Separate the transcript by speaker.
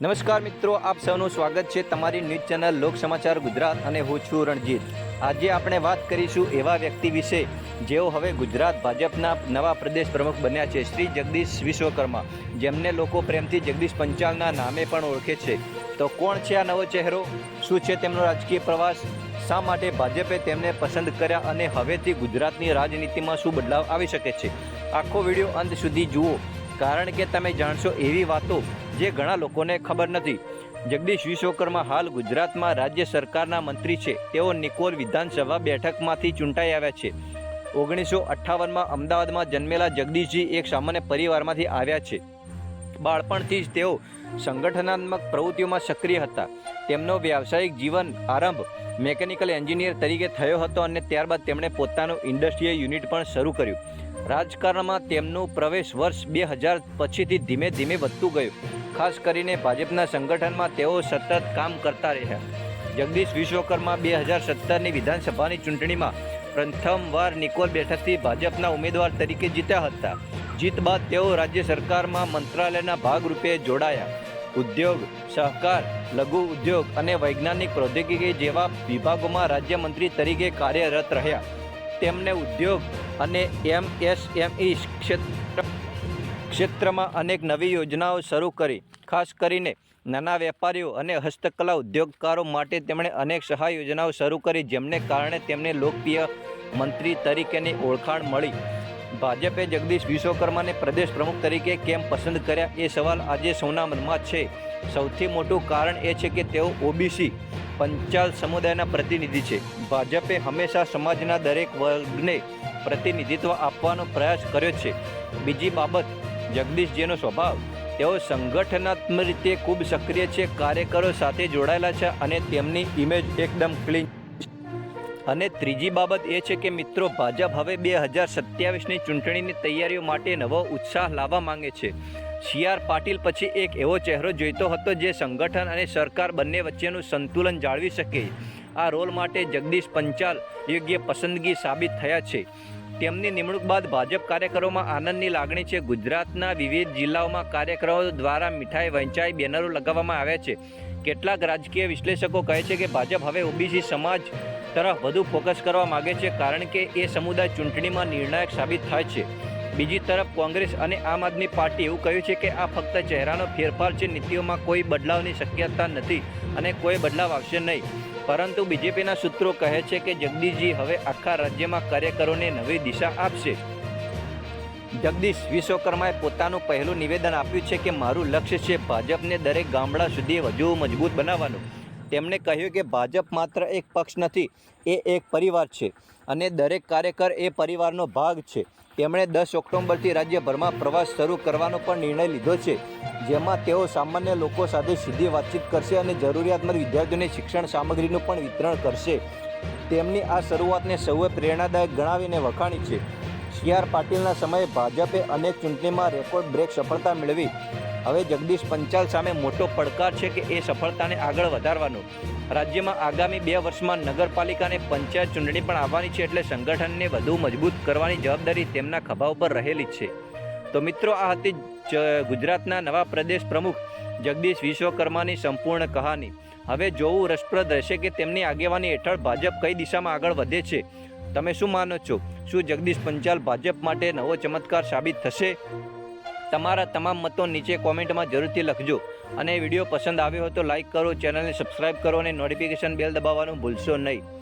Speaker 1: નમસ્કાર મિત્રો, આપ સૌનું સ્વાગત છે તમારી ન્યૂઝ ચેનલ લોક સમાચાર ગુજરાત અને હું છું રણજીત. આજે આપણે વાત કરીશું એવા વ્યક્તિ વિશે જેઓ હવે ગુજરાત ભાજપના નવા પ્રદેશ પ્રમુખ બન્યા છે, શ્રી જગદીશ વિશ્વકર્મા. જેમને લોકો પ્રેમથી જગદીશ પંચાલના નામે પણ ઓળખે છે. તો કોણ છે આ નવો ચહેરો? શું છે તેમનો રાજકીય પ્રવાસ? શા માટે ભાજપે તેમને પસંદ કર્યા અને હવેથી ગુજરાતની રાજનીતિમાં શું બદલાવ આવી શકે છે? આખો વીડિયો અંત સુધી જુઓ. કારણ કે તમે જાણશો એવી વાતો જે ઘણા લોકોને ખબર નથી. જગદીશ વિશ્વકર્મા હાલ ગુજરાતમાં રાજ્ય સરકારના મંત્રી છે. તેઓ નિકોલ વિધાનસભા બેઠકમાંથી ચૂંટાઈ આવ્યા છે. ઓગણીસો અઠ્ઠાવનમાં અમદાવાદમાં જન્મેલા જગદીશજી એક સામાન્ય પરિવારમાંથી આવ્યા છે. બાળપણથી જ તેઓ સંગઠનાત્મક પ્રવૃત્તિઓમાં સક્રિય હતા. તેમનો વ્યાવસાયિક જીવન આરંભ મેકેનિકલ એન્જિનિયર તરીકે થયો હતો અને ત્યારબાદ તેમણે પોતાનું ઇન્ડસ્ટ્રીયલ યુનિટ પણ શરૂ કર્યું. રાજકારણમાં તેમનું પ્રવેશ વર્ષ બે હજાર પછીથી ધીમે ધીમે વધતું ગયું. ખાસ કરીને ભાજપના સંગઠનમાં તેઓ સતત કામ કરતા રહ્યા. જગદીશ વિશ્વકર્મા બે હજાર સત્તરની વિધાનસભાની ચૂંટણીમાં પ્રથમવાર નિકોલ બેઠકથી ભાજપના ઉમેદવાર તરીકે જીત્યા હતા. જીત બાદ તેઓ રાજ્ય સરકારમાં મંત્રાલયના ભાગરૂપે જોડાયા. ઉદ્યોગ, સહકાર, લઘુ ઉદ્યોગ અને વૈજ્ઞાનિક પ્રૌદ્યોગિકી જેવા વિભાગોમાં રાજ્યમંત્રી તરીકે કાર્યરત રહ્યા. તેમને ઉદ્યોગ અને એમએસએમઈ ક્ષેત્ર, ક્ષેત્રમાં અનેક નવી યોજનાઓ શરૂ કરી. ખાસ કરીને નાના વેપારીઓ અને હસ્તકલા ઉદ્યોગકારો માટે તેમણે અનેક સહાય યોજનાઓ શરૂ કરી, જેમને કારણે તેમને લોકપ્રિય મંત્રી તરીકેની ઓળખાણ મળી. ભાજપે જગદીશ વિશ્વકર્માને પ્રદેશ પ્રમુખ તરીકે કેમ પસંદ કર્યા એ સવાલ આજે સૌના મનમાં છે. સૌથી મોટું કારણ એ છે કે તેઓ ઓબીસી, પંચાલ સમુદાયના પ્રતિનિધિ છે. ભાજપે હંમેશા સમાજના દરેક વર્ગને પ્રતિનિધિત્વ આપવાનો પ્રયાસ કર્યો છે. બીજી બાબત, જગદીશજીનો સ્વભાવ. તેઓ સંગઠનાત્મક રીતે ખૂબ સક્રિય છે, કાર્યકરો સાથે જોડાયેલા છે અને તેમની ઇમેજ એકદમ ક્લીન અને ત્રીજી બાબત એ છે કે મિત્રો, ભાજપ હવે બે હજાર સત્યાવીસની ચૂંટણીની તૈયારીઓ માટે નવો ઉત્સાહ લાવવા માંગે છે. સી આર પાટીલ પછી એક એવો ચહેરો જોઈતો હતો જે સંગઠન અને સરકાર બંને વચ્ચેનું સંતુલન જાળવી શકે. આ રોલ માટે જગદીશ પંચાલ યોગ્ય પસંદગી સાબિત થયા છે. તેમની નિમણૂક બાદ ભાજપ કાર્યકરોમાં આનંદની લાગણી છે. ગુજરાતના વિવિધ જિલ્લાઓમાં કાર્યકરો દ્વારા મીઠાઈ વહેંચાઈ બેનરો લગાવવામાં આવ્યા છે. કેટલાક રાજકીય વિશ્લેષકો કહે છે કે ભાજપ હવે ઓબીસી સમાજ તરફ વધુ ફોકસ કરવા માગે છે કારણ કે એ સમુદાય ચૂંટણીમાં નિર્ણાયક સાબિત થાય છે. બીજી તરફ કોંગ્રેસ અને આમ આદમી પાર્ટી એવું કહ્યું છે કે આ ફક્ત ચહેરાનો ફેરફાર છે, નીતિઓમાં કોઈ બદલાવની શક્યતા નથી અને કોઈ બદલાવ આવશે નહીં. પરંતુ બીજેપીના સૂત્રો કહે છે કે જગદીશજી હવે આખા રાજ્યમાં કાર્યકરોને નવી દિશા આપશે. જગદીશ વિશ્વકર્માએ પોતાનું પહેલું નિવેદન આપ્યું છે કે મારું લક્ષ્ય છે ભાજપને દરેક ગામડા સુધી વધુ મજબૂત બનાવવાનું. તેમણે કહ્યું કે ભાજપ માત્ર એક પક્ષ નથી, એ એક પરિવાર છે અને દરેક કાર્યકર એ પરિવારનો ભાગ છે. તેમણે દસ ઓક્ટોબરથી રાજ્યભરમાં પ્રવાસ શરૂ કરવાનો પણ નિર્ણય લીધો છે, જેમાં તેઓ સામાન્ય લોકો સાથે સીધી વાતચીત કરશે અને જરૂરિયાતમંદ વિદ્યાર્થીઓને શિક્ષણ સામગ્રીનું પણ વિતરણ કરશે. તેમની આ શરૂઆતને સૌએ પ્રેરણાદાયક ગણાવીને વખાણી છે. સી આર પાટીલના સમયે ભાજપે અનેક ચૂંટણીમાં રેકોર્ડ બ્રેક સફળતા મેળવી. હવે જગદીશ પંચાલ સામે મોટો પડકાર છે કે એ સફળતાને આગળ વધારવાનો. રાજ્યમાં આગામી બે વર્ષમાં નગરપાલિકા અને પંચાયત ચૂંટણી પણ આવવાની છે એટલે સંગઠનને વધુ મજબૂત કરવાની જવાબદારી તેમના ખભા ઉપર રહેલી છે. તો મિત્રો, આ હતી ગુજરાતના નવા પ્રદેશ પ્રમુખ જગદીશ વિશ્વકર્માની સંપૂર્ણ કહાની. હવે જોવું રસપ્રદ રહેશે કે તેમની આગેવાની હેઠળ ભાજપ કઈ દિશામાં આગળ વધે છે. તમે શું માનો છો? શું જગદીશ પંચાલ ભાજપ માટે નવો ચમત્કાર સાબિત થશે? તમારા તમામ મતો નીચે કોમેન્ટમાં જરૂરથી લખજો. અને વીડિયો પસંદ આવ્યો હોય તો લાઈક કરો, ચેનલને સબસ્ક્રાઈબ કરો અને નોટિફિકેશન બેલ દબાવવાનું ભૂલશો નહીં.